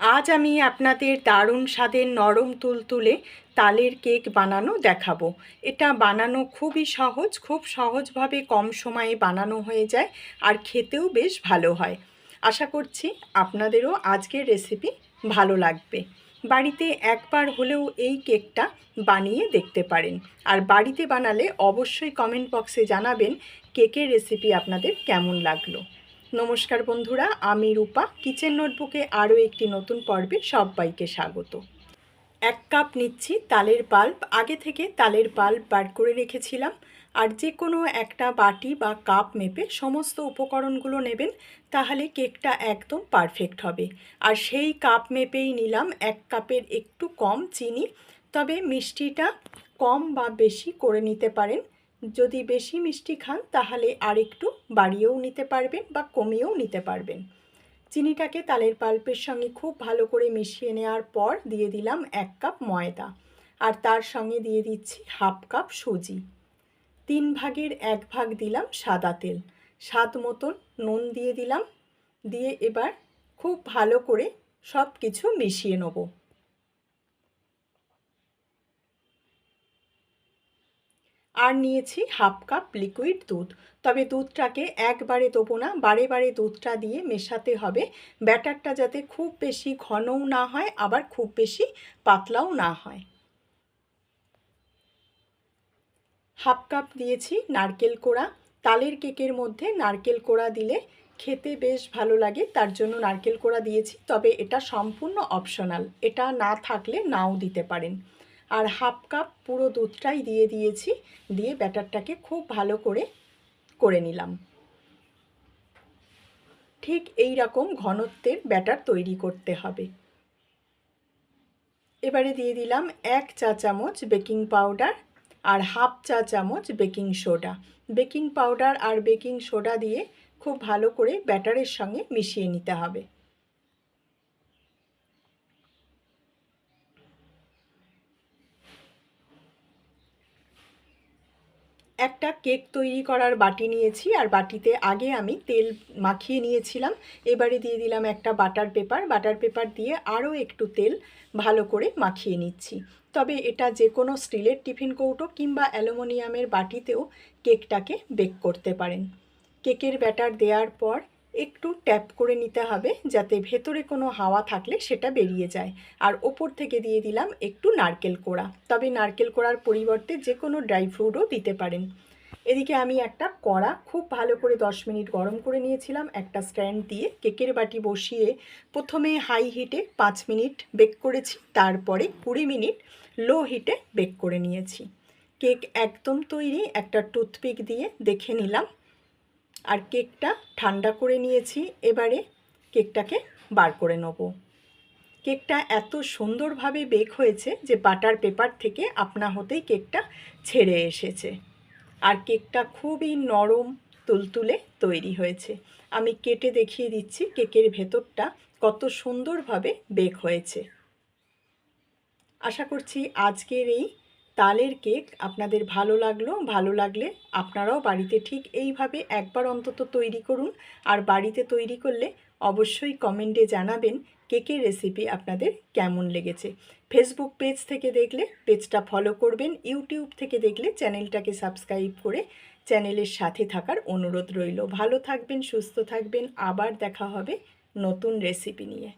আজ আমি আপনাদের দারুণ স্বাদের নরম তুলতুলে তালের কেক বানানো দেখাবো। এটা বানানো খুবই সহজ, খুব সহজভাবে কম সময়ে বানানো হয়ে যায় আর খেতেও বেশ ভালো হয়। আশা করছি আপনাদেরও আজকের রেসিপি ভালো লাগবে। বাড়িতে একবার হলেও এই কেকটা বানিয়ে দেখতে পারেন। আর বাড়িতে বানালে অবশ্যই কমেন্ট বক্সে জানাবেন কেকের রেসিপি আপনাদের কেমন লাগল। নমস্কার বন্ধুরা, আমি রূপা। কিচেন নোটবুকে আরও একটি নতুন পর্বে সবাইকে স্বাগত। এক কাপ নিচ্ছি তালের পাল্প আগে থেকে তালের পাল্প বার করে রেখেছিলাম। আর যে কোনো একটা বাটি বা কাপ মেপে সমস্ত উপকরণগুলো নেবেন, তাহলে কেকটা একদম পারফেক্ট হবে। আর সেই কাপ মেপেই নিলাম এক কাপের একটু কম চিনি। তবে মিষ্টিটা কম বা বেশি করে নিতে পারেন। যদি বেশি মিষ্টি খান, তাহলে আর একটু বাড়িয়েও নিতে পারবেন বা কমিয়েও নিতে পারবেন। চিনিটাকে তালের পাল্পের সঙ্গে খুব ভালো করে মিশিয়ে নেওয়ার পর দিয়ে দিলাম এক কাপ ময়দা। আর তার সঙ্গে দিয়ে দিচ্ছি হাফ কাপ সুজি। তিন ভাগের এক ভাগ দিলাম সাদা তেল। স্বাদ মতন নুন দিয়ে দিলাম। দিয়ে এবার খুব ভালো করে সব কিছু মিশিয়ে নেব। আর নিয়েছি হাফ কাপ লিকুইড দুধ। তবে দুধটাকে একবারে দেবো না, বারে বারে দুধটা দিয়ে মেশাতে হবে। ব্যাটারটা যাতে খুব বেশি ঘনও না হয়, আবার খুব বেশি পাতলাও না হয়। হাফ কাপ দিয়েছি নারকেল কোড়া। তালের কেকের মধ্যে নারকেল কোড়া দিলে খেতে বেশ ভালো লাগে, তার জন্য নারকেল কোড়া দিয়েছি। তবে এটা সম্পূর্ণ অপশনাল এটা না থাকলে নাও দিতে পারেন। আর হাফ কাপ পুরো দুধটাই দিয়ে দিয়েছি, দিয়ে ব্যাটারটাকে খুব ভালো করে করে নিলাম। ঠিক এই রকম ঘনত্বের ব্যাটার তৈরি করতে হবে। এবারে দিয়ে দিলাম এক চা চামচ বেকিং পাউডার আর হাফ চা চামচ বেকিং সোডা। বেকিং পাউডার আর বেকিং সোডা দিয়ে খুব ভালো করে ব্যাটারের সঙ্গে মিশিয়ে নিতে হবে। একটা কেক তৈরি করার বাটি নিয়েছি আর বাটিতে আগে আমি তেল মাখিয়ে নিয়েছিলাম। এবারে দিয়ে দিলাম একটা বাটার পেপার। বাটার পেপার দিয়ে আরও একটু তেল ভালো করে মাখিয়ে নিচ্ছি। তবে এটা যে কোনো স্টিলের টিফিন কৌটো কিংবা অ্যালুমিনিয়ামের বাটিতেও কেকটাকে বেক করতে পারেন। কেকের ব্যাটার দেওয়ার পর একটু ট্যাপ করে নিতে হবে যাতে ভেতরে কোনো হাওয়া থাকলে সেটা বেরিয়ে যায়। আর ওপর থেকে দিয়ে দিলাম একটু নারকেল কোড়া। তবে নারকেল কোড়ার পরিবর্তে যে কোনো ড্রাই ফ্রুটও দিতে পারেন। এদিকে আমি একটা কড়া খুব ভালো করে দশ মিনিট গরম করে নিয়েছিলাম, একটা স্ট্যান্ড দিয়ে কেকের বাটি বসিয়ে প্রথমে হাই হিটে পাঁচ মিনিট বেক করেছি, তারপরে কুড়ি মিনিট লো হিটে বেক করে নিয়েছি। কেক একদম তৈরি, একটা টুথপিক দিয়ে দেখে নিলাম। আর কেকটা ঠান্ডা করে নিয়েছি, এবারে কেকটাকে বার করে নেব। কেকটা এত সুন্দরভাবে বেক হয়েছে যে বাটার পেপার থেকে আপনা হতেই কেকটা ছেড়ে এসেছে। আর কেকটা খুবই নরম, তুলতুলে তৈরি হয়েছে। আমি কেটে দেখিয়ে দিচ্ছি কেকের ভেতরটা কত সুন্দরভাবে বেক হয়েছে। আশা করছি আজকের এই তালের কেক আপনাদের ভালো লাগল, ভালো লাগলে আপনারাও বাড়িতে ঠিক এইভাবে একবার অন্তত তৈরি করুন। আর বাড়িতে তৈরি করলে অবশ্যই কমেন্টে জানাবেন কেকের রেসিপি আপনাদের কেমন লেগেছে। ফেসবুক পেজ থেকে দেখলে পেজটা ফলো করবেন ইউটিউব থেকে দেখলে চ্যানেলটাকে সাবস্ক্রাইব করে চ্যানেলের সাথে থাকার অনুরোধ রইল। ভালো থাকবেন, সুস্থ থাকবেন, আবার দেখা হবে নতুন রেসিপি নিয়ে।